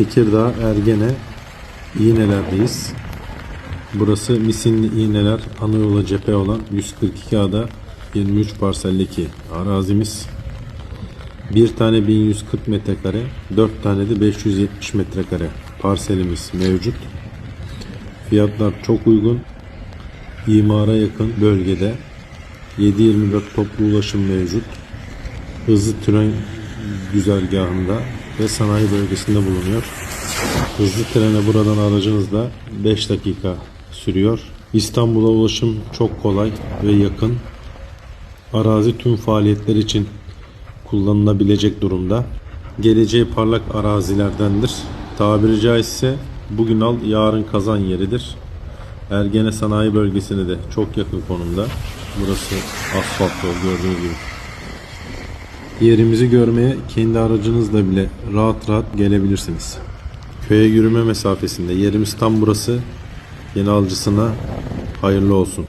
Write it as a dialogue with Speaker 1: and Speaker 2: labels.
Speaker 1: Tekirdağ Ergene İğneler'deyiz. Burası Misinli İğneler ana yola cephe olan 142 ada 23 parselleki arazimiz. Bir tane 1140 metrekare, 4 tane de 570 metrekare parselimiz mevcut. Fiyatlar çok uygun. İmara yakın bölgede 7-24 toplu ulaşım mevcut. Hızlı tren güzergahında ve sanayi bölgesinde bulunuyor. Hızlı trene buradan aracınızla 5 dakika sürüyor. İstanbul'a ulaşım çok kolay ve yakın. Arazi tüm faaliyetler için kullanılabilecek durumda. Geleceği parlak arazilerdendir. Tabiri caizse bugün al yarın kazan yeridir. Ergene Sanayi Bölgesi'ne de çok yakın konumda. Burası asfalt yol gördüğünüz gibi. Yerimizi görmeye kendi aracınızla bile rahat rahat gelebilirsiniz. Köye yürüme mesafesinde yerimiz tam burası. Yeni alıcısına hayırlı olsun.